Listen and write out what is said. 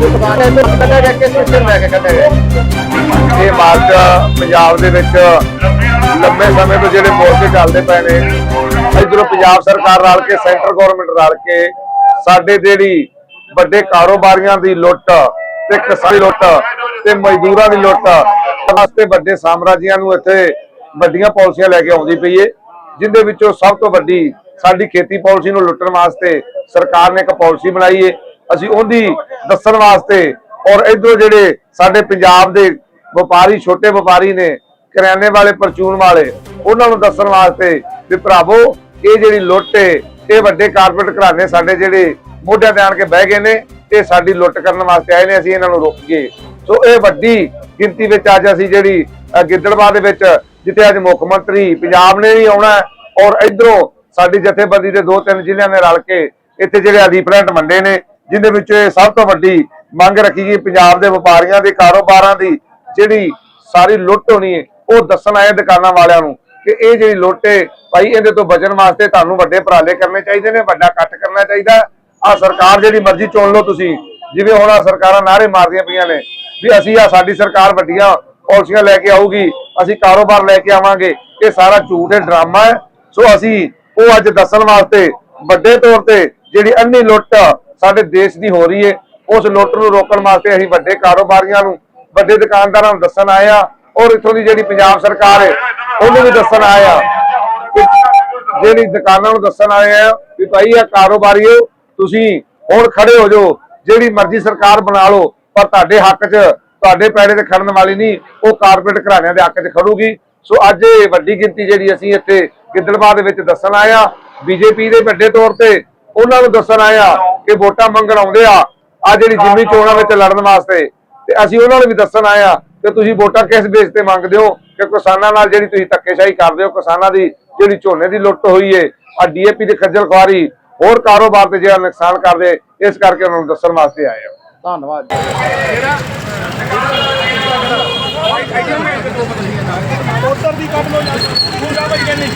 ਕੱਢਿਆ ਗਿਆ ਕਿਸ ਸਿਸਟਮ ਲੈ ਕੇ ਕੱਢਿਆ ਗਿਆ ਇਹ ਮਾਰਚ ਪੰਜਾਬ ਦੇ ਵਿੱਚ ਲੰਬੇ ਸਮੇਂ ਤੋਂ ਜਿਹੜੇ ਮੋਰਚੇ ਚੱਲਦੇ ਪਏ ਨੇ, ਇਧਰੋਂ ਪੰਜਾਬ ਸਰਕਾਰ ਰਲ ਕੇ, ਸੈਂਟਰ ਗਵਰਨਮੈਂਟ ਰਲ ਕੇ ਸਾਡੇ ਜਿਹੜੀ ਵੱਡੇ ਕਾਰੋਬਾਰੀਆਂ ਦੀ ਲੁੱਟ ਤੇ ਕਿਸਾਨ ਲੁੱਟ ਤੇ ਮਜ਼ਦੂਰਾਂ ਦੀ ਲੁੱਟ ਵਾਸਤੇ ਵੱਡੇ ਸਾਮਰਾਜੀਆਂ ਨੂੰ ਇੱਥੇ ਵੱਡੀਆਂ ਪਾਲਿਸੀਆਂ ਲੈ ਕੇ ਆਉਂਦੀ ਪਈ ਏ, ਜਿੰਦੇ ਵਿੱਚੋਂ ਸਭ ਤੋਂ ਵੱਡੀ ਸਾਡੀ ਖੇਤੀ ਪਾਲਿਸੀ ਨੂੰ ਲੁੱਟਣ ਵਾਸਤੇ ਸਰਕਾਰ ਨੇ ਇੱਕ ਪਾਲਿਸੀ ਬਣਾਈ ਏ। ਅਸੀਂ ਉਹਦੀ ਦੱਸਣ ਵਾਸਤੇ ਔਰ ਇਧਰੋਂ ਜਿਹੜੇ ਸਾਡੇ ਪੰਜਾਬ ਦੇ ਵਪਾਰੀ ਛੋਟੇ ਵਪਾਰੀ ਨੇ ਕਰਿਆਨੇ ਵਾਲੇ ਪਰਚੂਨ ਵਾਲੇ ਉਹਨਾਂ ਨੂੰ ਦੱਸਣ ਵਾਸਤੇ ਵੀ ਭਰਾਵੋ ਇਹ ਜਿਹੜੀ ਲੁੱਟ ਏ ਇਹ ਵੱਡੇ ਕਾਰਪੋਰੇਟ ਘਰਾਣੇ ਸਾਡੇ ਜਿਹੜੇ ਮੋਢਿਆਂ ਤੇ ਆਣ ਕੇ ਬਹਿ ਗਏ ਨੇ ਇਹ ਸਾਡੀ ਲੁੱਟ ਕਰਨ ਵਾਸਤੇ ਆਏ ਨੇ ਅਸੀਂ ਇਹਨਾਂ ਨੂੰ ਰੋਕੀਏ ਸੋ ਇਹ ਵੱਡੀ ਗਿਣਤੀ ਵਿੱਚ ਅੱਜ ਅਸੀਂ ਜਿਹੜੀ ਅ, ਗਿੱਦੜਬਾਹ ਦੇ ਵਿੱਚ ਜਿੱਥੇ ਅੱਜ ਮੁੱਖ ਮੰਤਰੀ ਪੰਜਾਬ ਨੇ ਵੀ ਆਉਣਾ ਔਰ ਇਧਰੋਂ ਸਾਡੀ ਜਥੇਬੰਦੀ ਦੇ ਦੋ ਤਿੰਨ ਜ਼ਿਲ੍ਹਿਆਂ ਨੇ ਰਲ ਕੇ ਇੱਥੇ ਜਿਹੜੇ ਆਦੀ ਮੰਡੇ ਨੇ ਜਿਹਦੇ ਵਿੱਚ ਇਹ ਸਭ ਤੋਂ ਵੱਡੀ ਮੰਗ ਰੱਖੀ ਗਈ ਪੰਜਾਬ ਦੇ ਵਪਾਰੀਆਂ ਦੇ ਕਾਰੋਬਾਰਾਂ ਦੀ, ਜਿਹੜੀ ਸਾਰੀ ਲੁੱਟ ਹੋਣੀ ਹੈ, ਉਹ ਦੱਸਣ ਆਏ ਦੁਕਾਨਾਂ ਵਾਲਿਆਂ ਨੂੰ ਕਿ ਇਹ ਜਿਹੜੀ ਲੁੱਟ ਹੈ, ਭਾਈ ਇਹਦੇ ਤੋਂ ਬਚਣ ਵਾਸਤੇ ਤੁਹਾਨੂੰ ਵੱਡੇ ਉਪਰਾਲੇ ਕਰਨੇ ਚਾਹੀਦੇ ਨੇ, ਵੱਡਾ ਕੱਟ ਕਰਨਾ ਚਾਹੀਦਾ। ਆ ਸਰਕਾਰ ਜਿਹੜੀ ਮਰਜ਼ੀ ਚੁਣ ਲਓ ਤੁਸੀਂ, ਜਿਵੇਂ ਹੁਣ ਆਹ ਸਰਕਾਰਾਂ ਨਾਰੇ ਮਾਰਦੀਆਂ ਪਈਆਂ ਨੇ ਵੀ ਅਸੀਂ ਆ ਸਾਡੀ ਸਰਕਾਰ ਵੱਡੀਆਂ ਪਾਲਿਸੀਆਂ ਲੈ ਕੇ ਆਊਗੀ, ਅਸੀਂ ਕਾਰੋਬਾਰ ਲੈ ਕੇ ਆਵਾਂਗੇ, ਇਹ ਸਾਰਾ ਝੂਠ ਹੈ, ਡਰਾਮਾ ਹੈ। ਸੋ ਅਸੀਂ ਉਹ ਅੱਜ ਦੱਸਣ ਵਾਸਤੇ ਵੱਡੇ ਤੌਰ ਤੇ ਜਿਹੜੀ ਅੰਨੀ ਲੁੱਟ ਸਾਡੇ ਦੇਸ਼ ਦੀ ਹੋ ਰਹੀ ਹੈ ਉਸ ਲੁੱਟ ਨੂੰ ਰੋਕਣ ਵਾਸਤੇ ਅਸੀਂ ਵੱਡੇ ਕਾਰੋਬਾਰੀਆਂ ਨੂੰ, ਵੱਡੇ ਦੁਕਾਨਦਾਰਾਂ ਨੂੰ ਦੱਸਣ ਆਏ ਆ ਔਰ ਇਥੋਂ ਦੀ ਜਿਹੜੀ ਪੰਜਾਬ ਸਰਕਾਰ ਹੈ ਉਹਨੂੰ ਵੀ ਦੱਸਣ ਆਏ ਆ ਜਿਹੜੀ ਦੁਕਾਨਾਂ ਨੂੰ ਦੱਸਣ ਆਏ ਆ ਵੀ ਭਾਈ ਇਹ ਕਾਰੋਬਾਰੀਓ, ਤੁਸੀਂ ਹੁਣ ਖੜੇ ਹੋ ਜਾਓ, ਜਿਹੜੀ ਮਰਜ਼ੀ ਸਰਕਾਰ ਬਣਾ ਲਓ, ਪਰ ਤੁਹਾਡੇ ਹੱਕ 'ਚ, ਤੁਹਾਡੇ ਪੈੜੇ ਤੇ ਖੜਨ ਵਾਲੀ ਨਹੀਂ, ਉਹ ਕਾਰਪੋਰੇਟ ਘਰਾਣਿਆਂ ਦੇ ਹੱਕ 'ਚ ਖੜੂਗੀ। ਸੋ ਅੱਜ ਇਹ ਵੱਡੀ ਗਿਣਤੀ ਜਿਹੜੀ ਅਸੀਂ ਇੱਥੇ ਗਿੱਦੜਬਾਹ ਦੇ ਵਿੱਚ ਦੱਸਣ ਆਏ ਆ ਬੀਜੇਪੀ ਦੇ ਵੱਡੇ ਤੌਰ ਤੇ ਉਹਨਾਂ ਨੂੰ ਦੱਸਣ ਆਏ ਆ ਕਿ ਵੋਟਾਂ ਮੰਗਣ ਆਉਂਦੇ ਆ। ਆ ਜਿਹੜੀ ਜਿੰਮੀ ਚੋਣਾਂ ਵਿੱਚ ਲੜਨ ਵਾਸਤੇ। ਤੇ ਅਸੀਂ ਉਹਨਾਂ ਨੂੰ ਵੀ ਦੱਸਣ ਆਏ ਆ ਕਿ ਤੁਸੀਂ ਵੋਟਾਂ ਕਿਸ ਬੇਸ ਤੇ ਮੰਗਦੇ ਹੋ ਕਿ ਕਿਸਾਨਾਂ ਨਾਲ ਜਿਹੜੀ ਤੁਸੀਂ ਧੱਕੇਸ਼ਾਹੀ ਕਰਦੇ ਹੋ ਕਿਸਾਨਾਂ ਦੀ ਜਿਹੜੀ ਝੋਨੇ ਦੀ ਲੁੱਟ ਹੋਈ ਏ ਆ ਡੀਏਪੀ ਦੀ ਖੱਜਲ ਖੁਆਰੀ ਹੋਰ ਕਾਰੋਬਾਰ ਤੇ ਜਿਹੜਾ ਨੁਕਸਾਨ ਕਰਦੇ ਇਸ ਕਰਕੇ ਉਹਨਾਂ ਨੂੰ ਦੱਸਣ ਵਾਸਤੇ ਆਏ ਆ। ਧੰਨਵਾਦ ਦੀ ਪੂਰਾ ਕਹਿੰਦੀ।